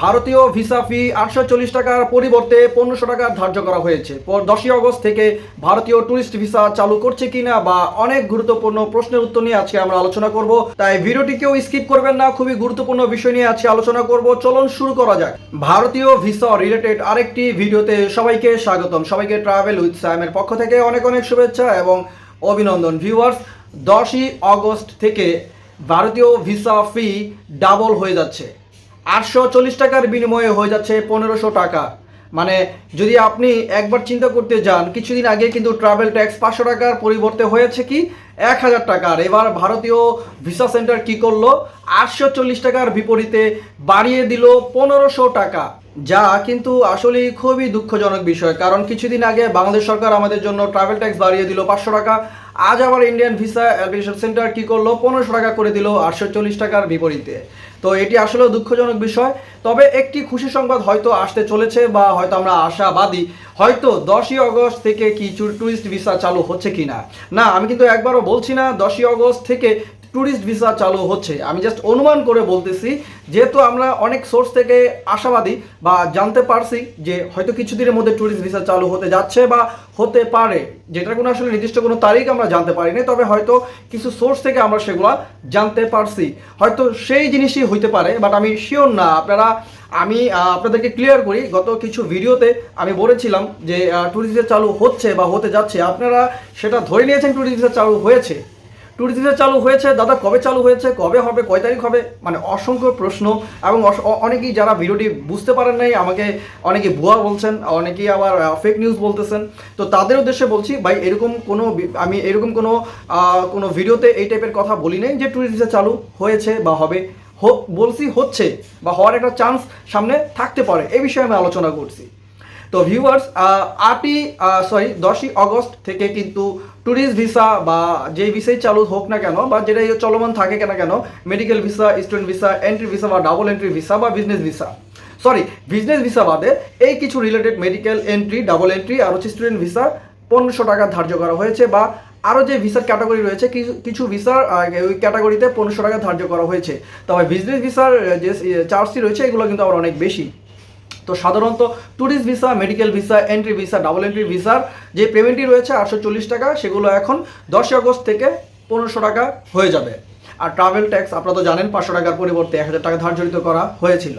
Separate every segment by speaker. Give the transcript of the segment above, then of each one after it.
Speaker 1: ভারতীয় ভিসা ফি আটশো চল্লিশ টাকার পরিবর্তে পনেরোশো টাকা ধার্য করা হয়েছে। দশই আগস্ট থেকে ভারতীয় ট্যুরিস্ট ভিসা চালু করছে কিনা বা অনেক গুরুত্বপূর্ণ প্রশ্নের উত্তর নিয়ে আজকে আমরা আলোচনা করব। তাই ভিডিওটি কেউ স্কিপ করবেন না, খুবই গুরুত্বপূর্ণ বিষয় নিয়ে আজকে আলোচনা করব। চলুন শুরু করা যাক। ভারতীয় ভিসা রিলেটেড আরেকটি ভিডিওতে সবাইকে স্বাগতম। সবাইকে ট্রাভেল উইথ স্যামের পক্ষ থেকে অনেক অনেক শুভেচ্ছা এবং অভিনন্দন ভিউয়ার্স দশই আগস্ট থেকে ভারতীয় ভিসা ফি ডাবল হয়ে যাচ্ছে। আটশো চল্লিশ টাকার বিনিময়ে হয়ে যাচ্ছে পনেরোশো টাকা। মানে যদি আপনি একবার চিন্তা করতে যান, কিছুদিন আগে কিন্তু ট্রাভেল ট্যাক্স পাঁচশো টাকার পরিবর্তে হয়েছে কি? এক হাজার টাকার এবার ভারতীয় ভিসা সেন্টার কি করল? আটশো চল্লিশ টাকার বিপরীতে বাড়িয়ে দিল পনেরোশো টাকা। যা কিন্তু আসলেই খুবই দুঃখজনক বিষয়। কারণ কিছুদিন আগে বাংলাদেশ সরকার আমাদের জন্য ট্রাভেল ট্যাক্স বাড়িয়ে দিল পাঁচশো টাকা। আজ আবার ইন্ডিয়ান ভিসা অ্যাপ্লিকেশন সেন্টার কি করল? পনেরোশো টাকা করে দিল আটশো চল্লিশ টাকার বিপরীতে। তো এটি আসলেও দুঃখজনক বিষয়। তবে একটি খুশি সংবাদ হয়তো আসতে চলেছে বা হয়তো আমরা আশাবাদী। হয়তো দশই অগস্ট থেকে কি ট্যুরিস্ট ভিসা চালু হচ্ছে কি না না, আমি কিন্তু একবারও বলছি না, দশই অগস্ট থেকে ট্যুরিস্ট ভিসা চালু হচ্ছে। আমি জাস্ট অনুমান করে বলতেছি, যেহেতু আমরা অনেক সোর্স থেকে আশাবাদী বা জানতে পারছি যে হয়তো কিছুদিনের মধ্যে ট্যুরিস্ট ভিসা চালু হতে যাচ্ছে বা হতে পারে, যেটার কোনো আসলে নির্দিষ্ট কোনো তারিখ আমরা জানতে পারিনি, তবে হয়তো কিছু সোর্স থেকে আমরা সেগুলো জানতে পারছি। হয়তো সেই জিনিসই হইতে পারে বাট আমি শিওর না। আপনারা, আমি আপনাদেরকে ক্লিয়ার করি, গত কিছু ভিডিওতে আমি বলেছিলাম যে ট্যুরিস্ট ভিসা চালু হচ্ছে বা হতে যাচ্ছে। আপনারা সেটা ধরে নিয়েছেন ট্যুরিস্ট ভিসা চালু হয়েছে? ভিসা চালু হয়েছে। দাদা, কবে চালু হয়েছে? কবে হবে? কয় তারিখ হবে? মানে অসংখ্য প্রশ্ন এবং অনেকেই যারা ভিডিওটি বুঝতে পারেন নাই, আমাকে অনেকে ভুয়া বলছেন, অনেকেই আবার ফেক নিউজ বলতেছেন। তো তাদের উদ্দেশ্যে বলছি, ভাই, এরকম কোনো আমি এরকম কোনো কোনো ভিডিওতে এই টাইপের কথা বলি নাই যে ভিসা চালু হয়েছে বা হবে। বলছি হচ্ছে বা হওয়ার একটা চান্স সামনে থাকতে পারে। এই বিষয়ে আমি আলোচনা করছি। তো ভিউয়ার্স আটই সরি দশই আগস্ট থেকে কিন্তু ট্যুরিস্ট ভিসা বা যেই ভিসাই চালু হোক না কেন, বা যেটাই চলমান থাকে কেন কেন medical visa student visa entry visa বা ডাবল এন্ট্রি ভিসা বা business visa. Sorry business visa বাদে এই কিছু related medical entry double entry আর হচ্ছে স্টুডেন্ট ভিসা পনেরোশো টাকা ধার্য করা হয়েছে বা আরও যে ভিসার ক্যাটাগরি রয়েছে কিছু কিছু ভিসার ওই ক্যাটাগরিতে পনেরোশো টাকা ধার্য করা হয়েছে। তবে বিজনেস ভিসার যে চার্জটি রয়েছে, এগুলো কিন্তু আবার অনেক বেশি। তো সাধারণত tourist visa medical visa entry visa double entry ভিসার যে পেমেন্টটি রয়েছে আটশো চল্লিশ টাকা, সেগুলো এখন দশই আগস্ট থেকে পনেরোশো টাকা হয়ে যাবে। আর ট্রাভেল ট্যাক্স আপনারা তো জানেন, পাঁচশো টাকার পরিবর্তে এক হাজার টাকা ধার্যরিত করা হয়েছিল।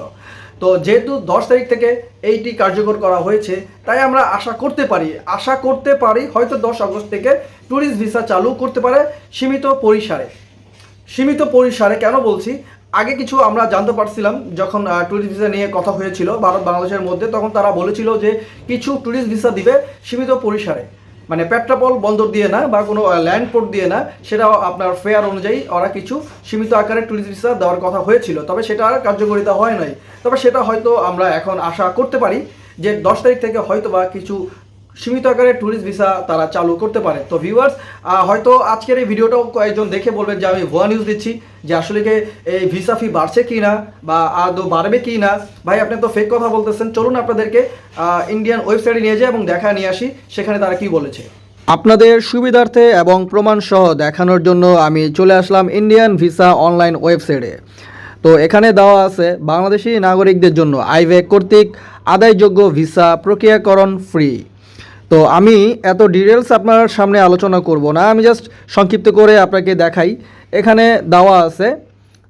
Speaker 1: তো যেহেতু দশ তারিখ থেকে এইটি কার্যকর করা হয়েছে, তাই আমরা আশা করতে পারি, আশা করতে পারি হয়তো দশ আগস্ট থেকে ট্যুরিস্ট ভিসা চালু করতে পারে সীমিত পরিসরে। সীমিত পরিসরে কেন বলছি? আগে কিছু আমরা জানতে পারছিলাম যখন ট্যুরিস্ট ভিসা নিয়ে কথা হয়েছিল ভারত বাংলাদেশের মধ্যে, তখন তারা বলেছিল যে কিছু ট্যুরিস্ট ভিসা দিবে সীমিত পরিসরে। মানে পেট্রাপল বন্দর দিয়ে না, বা কোনো ল্যান্ড পোর্ট দিয়ে না সেটা আপনার ফেয়ার অনুযায়ী ওরা কিছু সীমিত আকারে ট্যুরিস্ট ভিসা দেওয়ার কথা হয়েছিল। তবে সেটা আর কার্যকরিতা হয় নাই। তবে সেটা হয়তো আমরা এখন আশা করতে পারি যে দশ তারিখ থেকে হয়তো বা কিছু সীমিত আকারে ট্যুরিস্ট ভিসা তারা চালু করতে পারে। তো ভিউয়ার্স হয়তো আজকের এই ভিডিওটাও কয়েকজন দেখে বলবেন যে আমি ভুয়া নিউজ দিচ্ছি যে আসলে কি এই ভিসা ফি বাড়ছে কি না বা আদৌ বাড়বে কি না ভাই, আপনি তো ফেক কথা বলতেছেন। চলুন আপনাদেরকে ইন্ডিয়ান ওয়েবসাইটে নিয়ে যাই এবং দেখা নিয়ে আসি, সেখানে তারা কি বলেছে। আপনাদের সুবিধার্থে এবং প্রমাণ সহ দেখানোর জন্য আমি চলে আসলাম ইন্ডিয়ান ভিসা অনলাইন ওয়েবসাইটে তো এখানে দেওয়া আছে, বাংলাদেশি নাগরিকদের জন্য আইভে কর্তৃক আদায়যোগ্য ভিসা প্রক্রিয়াকরণ ফ্রি তো আমি এত ডিটেলস আপনার সামনে আলোচনা করব না। আমি জাস্ট সংক্ষিপ্ত করে আপনাকে দেখাই। এখানে দেওয়া আছে,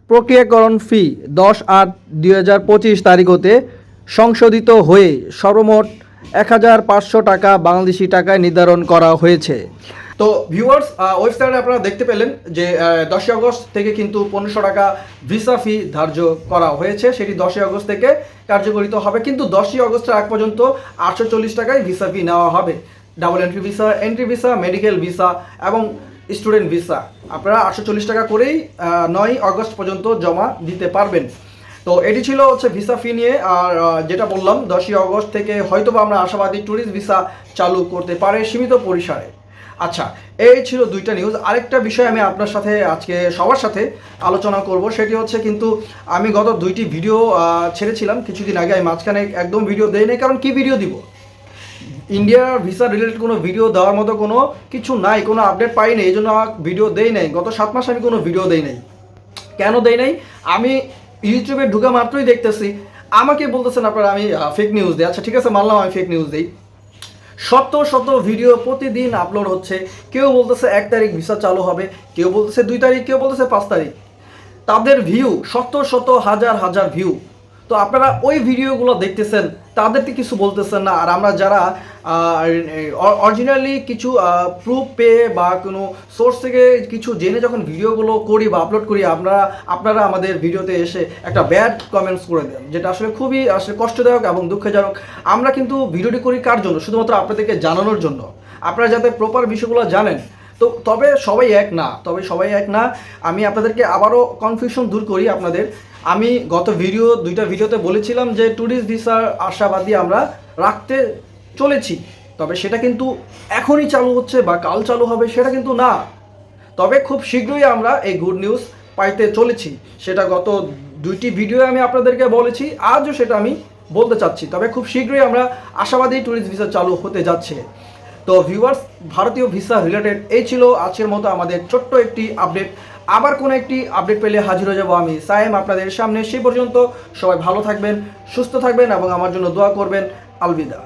Speaker 1: প্রক্রিয়াকরণ ফি দশ আট দুই হাজার পঁচিশ তারিখতে সংশোধিত হয়ে সর্বমোট এক হাজার পাঁচশো টাকা বাংলাদেশি টাকায় নির্ধারণ করা হয়েছে। তো ভিউয়ার্স ওয়েবসাইটে আপনারা দেখতে পেলেন যে দশই আগস্ট থেকে কিন্তু পনেরোশো টাকা ভিসা ফি ধার্য করা হয়েছে। সেটি দশই আগস্ট থেকে কার্যকরিত হবে। কিন্তু দশই আগস্টের আগ পর্যন্ত আটশো চল্লিশ টাকায় ভিসা ফি নেওয়া হবে। Double entry visa entry visa medical visa এবং স্টুডেন্ট ভিসা আপনারা আটশো চল্লিশ টাকা করেই নয় আগস্ট পর্যন্ত জমা দিতে পারবেন। তো এটি ছিল হচ্ছে ভিসা ফি নিয়ে। আর যেটা বললাম, দশই আগস্ট থেকে হয়তো বা আমরা আশাবাদী ট্যুরিস্ট ভিসা চালু করতে পারে সীমিত পরিসরে। আচ্ছা এই ছিল দুইটা নিউজ আরেকটা বিষয় আমি আপনার সাথে আজকে সবার সাথে আলোচনা করব, সেটি হচ্ছে কিন্তু আমি গত দুইটি ভিডিও ছেড়েছিলাম। কিছুদিন আগে আমি মাঝখানে একদম ভিডিও দেই নাই, কারণ কি ভিডিও দিব? ইন্ডিয়ার ভিসা রিলেটেড কোনো ভিডিও দেওয়ার মতো কোনো কিছু নাই, কোনো আপডেট পাই পাইনি এই জন্য ভিডিও দেই নাই। গত সাত মাস আমি কোনো ভিডিও দেই নাই। কেন দেই নাই? আমি ইউটিউবে ঢুকা মাত্রই দেখতেছি। আমাকে বলতেছেন আপনারা, আমি ফেক নিউজ দিই। আচ্ছা ঠিক আছে, মানলাম আমি ফেক নিউজ দিই। শত শত ভিডিও প্রতিদিন আপলোড হচ্ছে। কেউ বলতেছে এক তারিখ ভিসা চালু হবে, কেউ বলতেছে দুই তারিখ, কেউ বলতেছে পাঁচ তারিখ। তাদের ভিউ শত শত হাজার হাজার ভিউ তো আপনারা ওই ভিডিওগুলো দেখতেছেন, তাদেরকে কিছু বলতেছেন না। আর আমরা যারা অরিজিনালি কিছু প্রুফ পেয়ে বা কোনো সোর্স থেকে কিছু জেনে যখন ভিডিওগুলো করি বা আপলোড করি আপনারা আপনারা আমাদের ভিডিওতে এসে একটা ব্যাড কমেন্টস করে দেন, যেটা আসলে খুবই, আসলে কষ্টদায়ক এবং দুঃখজনক। আমরা কিন্তু ভিডিওটি করি কার জন্য? শুধুমাত্র আপনাদেরকে জানানোর জন্য। আপনারা যাতে প্রপার বিষয়গুলো জানেন তো তবে সবাই এক না, তবে সবাই এক না। আমি আপনাদেরকে আবারও কনফিউশন দূর করি আপনাদের। আমি গত ভিডিও দুইটা ভিডিওতে বলেছিলাম যে ট্যুরিস্ট ভিসার আশাবাদী আমরা রাখতে চলেছি। তবে সেটা কিন্তু এখনই চালু হচ্ছে বা কাল চালু হবে সেটা কিন্তু না। তবে খুব শীঘ্রই আমরা এই গুড নিউজ পাইতে চলেছি। সেটা গত দুইটি ভিডিও আমি আপনাদেরকে বলেছি, আজও সেটা আমি বলতে চাচ্ছি। তবে খুব শীঘ্রই আমরা আশাবাদী ট্যুরিস্ট ভিসা চালু হতে যাচ্ছে। তো ভিউয়ার্স ভারতীয় ভিসা রিলেটেড এই ছিল আজকের মতো আমাদের ছোট্ট একটি আপডেট আবার কোনো একটি আপডেট পেলে হাজির হয়ে যাব আমি সায়েম আপনাদের সামনে। সেই পর্যন্ত সবাই ভালো থাকবেন, সুস্থ থাকবেন এবং আমার জন্য দোয়া করবেন। আলবিদা।